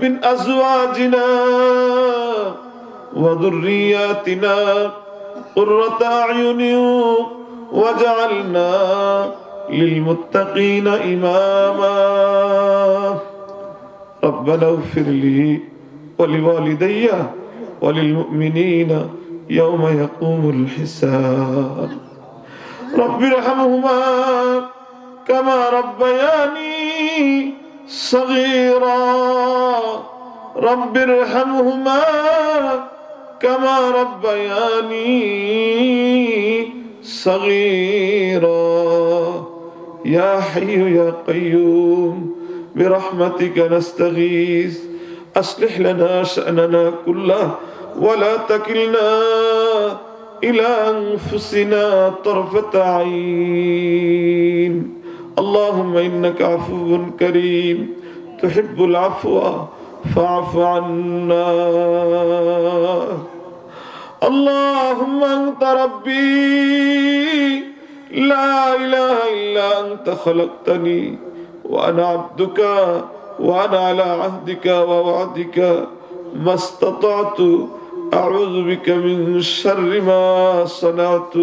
من أزواجنا وذرياتنا قرة أعين وجعلنا للمتقين إماما. ربنا اغفر لي ولوالدي وللمؤمنين يوم يقوم الحساب. رب ارحمهما كما ربياني صغيرا رب ارحمهما كما ربياني صغيرا. يا حي يا قيوم برحمتك نستغيث. أصلح لنا شأننا كله ولا تكلنا إلى أنفسنا طرفة عين. اللهم إنك عفو كريم تحب العفو فاعف عنا اللهم أنت ربي لا إله إلا أنت خلقتني وأنا عبدك وأنا على عهدك ووعدك ما استطعت أعوذ بك من شر ما صنعت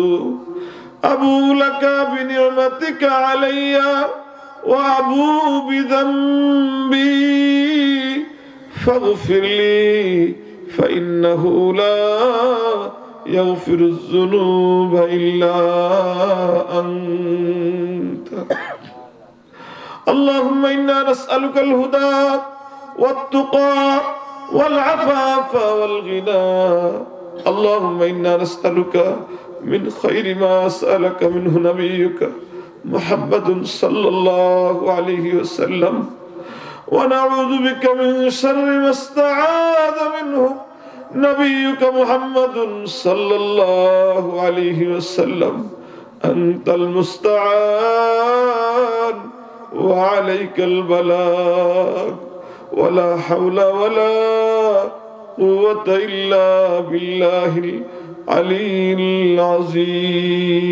أبو لك بنعمتك علي وأبو بذنبي فاغفر لي فإنه لا يغفر الذنوب إلا أنت اللهم إنا نسألك الهدى والتقى والعفاف والغنى اللهم إنا نسألك من خير ما سألك منه نبيك محمد صلى الله عليه وسلم. ونعوذ بك من شر ما استعاذ منه نبيك محمد صلى الله عليه وسلم. أنت المستعان وعليك البلاغ. ولا حول ولا قوة إلا بالله العلي العظيم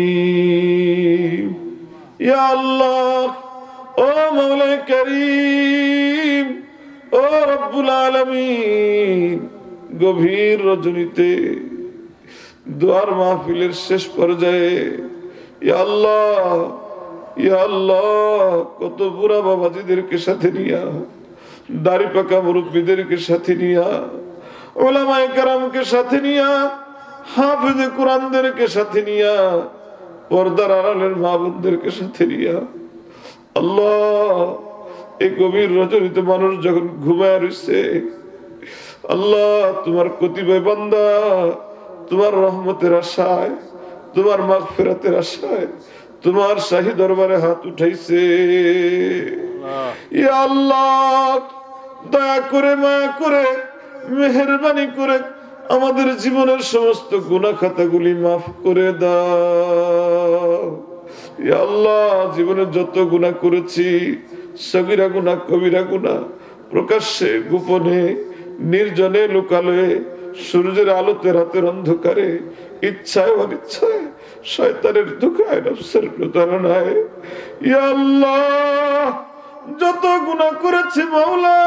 يا الله ও মৌলাই করিম ও রব্বুল আলমিন গভীর রজনীতে দোয়ার মাহফিলের শেষ পর্যায়ে ইয়া আল্লাহ ইয়া আল্লাহ কত বুড়া বাবাজিদেরকে সাথে নিয়া দাড়ি পাকা মুরব্বীদেরকে সাথে নিয়া ওলামায়ে কারামকে সাথে নিয়া হাফিজে কোরআনদেরকে সাথে নিয়া, পর্দার আড়ালের মা বোনদেরকে সাথে নিয়া। আল্লাহ, এই গভীর রজনীতে মানুষ যখন ঘুমায় রয়েছে আল্লাহ, তোমার কতিপয় বান্দা, তোমার রহমতের আশায়, তোমার মাঘ ফেরাতের আশায়, তোমার শাহী দরবারে হাত উঠাইছে। আল্লাহ, দয়া করে, মায়া করে, মেহরবানি করে আমাদের জীবনের সমস্ত গুণা খাতাগুলি মাফ করে দাও। আল্লাহ, জীবনে যত গুণা করেছি সবিরা গুণা কবিরা গুণা প্রকাশ্যে, গোপনে, নির্জনে, লোকালয়ে, সূর্যের আলোতে, রাতের অন্ধকারে, ইচ্ছায়, অনিচ্ছায়, শয়তানের ধোকায়, নফসের প্রতারণায়। আল্লাহ, যত গুণা করেছি মাওলা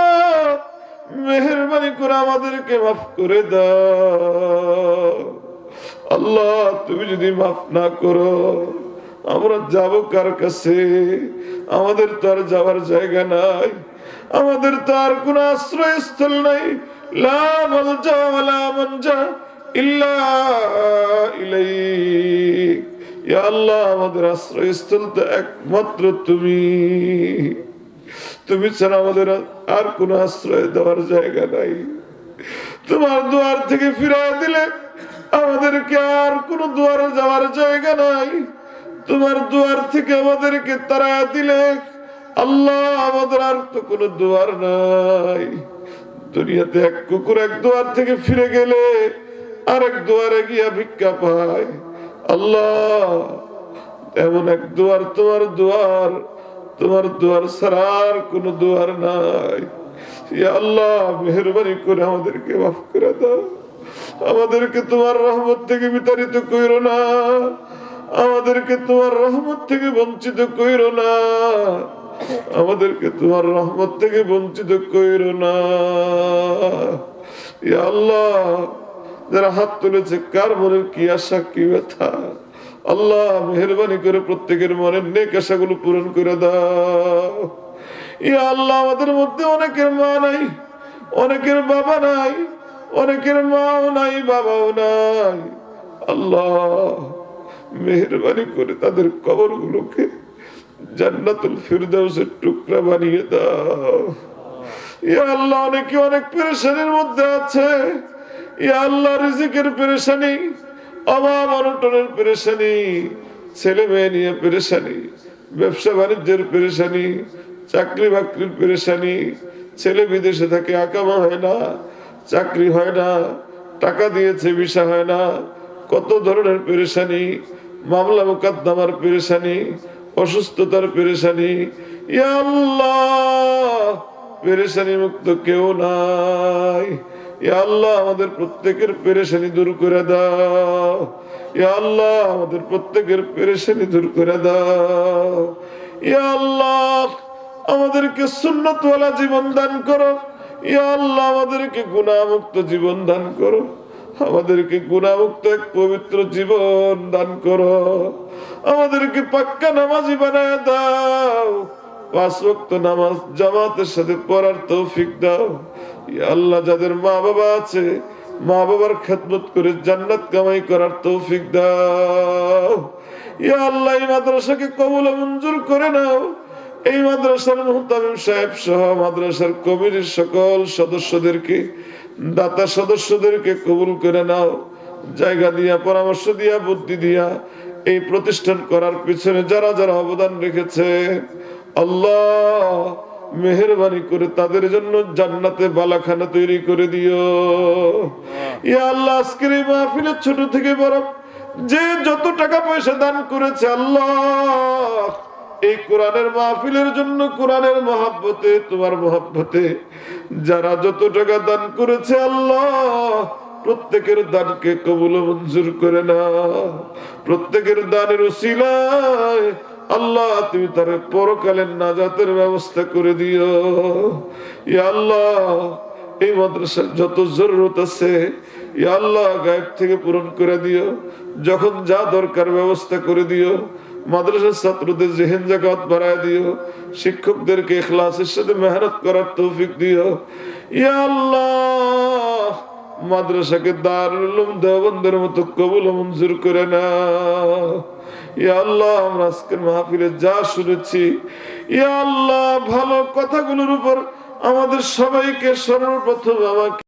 মেহরবানি করে আমাদেরকে মাফ করে দাও। আল্লাহ, তুমি যদি মাফ না করো, আমরা যাব কার কাছে? আমাদের তো আর যাওয়ার জায়গা নাই। আমাদের তো আর কোন আশ্রয়স্থল নাই। আল্লাহ, আমাদের আশ্রয়স্থল তো একমাত্র তুমি। তুমি ছাড়া আমাদের আর কোনো আশ্রয় দেওয়ার জায়গা নাই। তোমার দুয়ার থেকে ফিরাই দিলে আমাদেরকে আর কোনো দুয়ারে যাওয়ার জায়গা নাই। তোমার দুয়ার থেকে আমাদেরকে তারা দিলে আল্লাহ আমাদের আর তো কোনো দুয়ার নাই। দুনিয়াতে এক কুকুর এক দুয়ার থেকে ফিরে গেলে আরেক দুয়ারে গিয়া ভিক্ষা পায়। আল্লাহ, এমন এক দুয়ার তোমার দুয়ার তোমার দুয়ার ছাড়ার কোন দুয়ার নাই। আল্লাহ, মেহরবানি করে আমাদেরকে মাফ করে দাও। আমাদেরকে তোমার রহমত থেকে বিতাড়িত কইরো না। আমাদেরকে তোমার রহমত থেকে বঞ্চিত কইরো না। আমাদেরকে তোমার রহমত থেকে বঞ্চিত কইরো না। আল্লাহ, যারা হাত তুলেছে, কার মনের কি আশা, কি ব্যথা? আল্লাহ মেহরবানি করে প্রত্যেকের মনের নেক আশাগুলো পূরণ করে দাও। ইয়া আল্লাহ, আমাদের মধ্যে অনেকের মা নাই, অনেকের বাবা নাই, অনেকের মাও নাই, বাবাও নাই। আল্লাহ মেহরবানি করে তাদের কবরগুলোকে জান্নাতুল ফিরদাউসের টুকরা বানিয়ে দাও। ইয়া আল্লাহ, অনেকে অনেক পেরেশানির মধ্যে আছে। ইয়া আল্লাহ, রিজিকের পেরেশানি অভাব অনটনের পেরেশানি, ছেলে মেয়ে নিয়ে পেরেশানি, ব্যবসা বাণিজ্যের পেরেশানি, চাকরি বাকরির পেরেশানি, ছেলে বিদেশে থাকে আকামা হয় না, চাকরি হয় না, টাকা দিয়েছে, ভিসা হয় না, কত ধরনের পেরেশানি, মামলা মোকদ্দমার পেরেশানি, অসুস্থতার পেরেশানি পেরেশানি মুক্ত কেউ নাই। আল্লাহ, আমাদের প্রত্যেকের পেরেশানি দূর করে দাও। আল্লাহ, আমাদের প্রত্যেকের পেরেশানি দূর করে দাও। আল্লাহ, আমাদেরকে সুন্নতওয়ালা জীবন দান করো। আল্লাহ, আমাদেরকে গুণামুক্ত জীবন দান করো। আমাদেরকে গুণামুক্ত এক পবিত্র জীবন দান করো। আমাদেরকে পাক্কা নামাজি বানায় দাও। পাঁচ নামাজ জামাতের সাথে পড়ার তৌফিক দাও। আল্লাহ, যাদের মা বাবা আছে, মা বাবার খেদমত করে জান্নাত কামাই করার তৌফিক দাও। ইয়া আল্লাহ, এই মাদ্রাসাকে কবুল মঞ্জুর করে নাও। এই মাদ্রাসার সাহেব সহ মাদ্রাসার কমিটির সকল সদস্যদেরকে, দাতা সদস্যদেরকে কবুল করে নাও। জায়গা দিয়া, পরামর্শ দিয়া, বুদ্ধি দিয়া এই প্রতিষ্ঠান করার পিছনে যারা যারা অবদান রেখেছে আল্লাহ মেহরবানি করে তাদের জন্য জান্নাতে বালাখানা তৈরি করে দিও। ইয়া আল্লাহ আজকের এই মাহফিলের ছোট থেকে বড় যে যত টাকা পয়সা দান করেছে আল্লাহ এই কোরআনের মাহফিলের জন্য কোরআনের মহাব্বতে তোমার মহাব্বতে যারা যত টাকা দান করেছে আল্লাহ প্রত্যেকের দানকে কবুল মঞ্জুর করে না প্রত্যেকের দানের উসিলায় আল্লাহ, তুমি তার পরকালের নাজাতের ব্যবস্থা করে দিও। আল্লাহ, এই মাদ্রাসার যত জরুরত আছে আল্লাহ, গায়েব থেকে পূরণ করে দিও। যখন যা দরকার ব্যবস্থা করে দিও। মাদ্রাসার ছাত্রদের জেহেন জাকাত বাড়ায় দিও। শিক্ষকদেরকে ইখলাসের সাথে মেহনত করার তৌফিক দিও। ইয়া আল্লাহ মাদ্রাসাকে দারুল দেবন্দের মতো কবুল মঞ্জুর করে না। আল্লাহ, আমরা যা শুনেছি আল্লাহ, ভালো উপর আমাদের সবাইকে সর্বপ্রথম আমাকে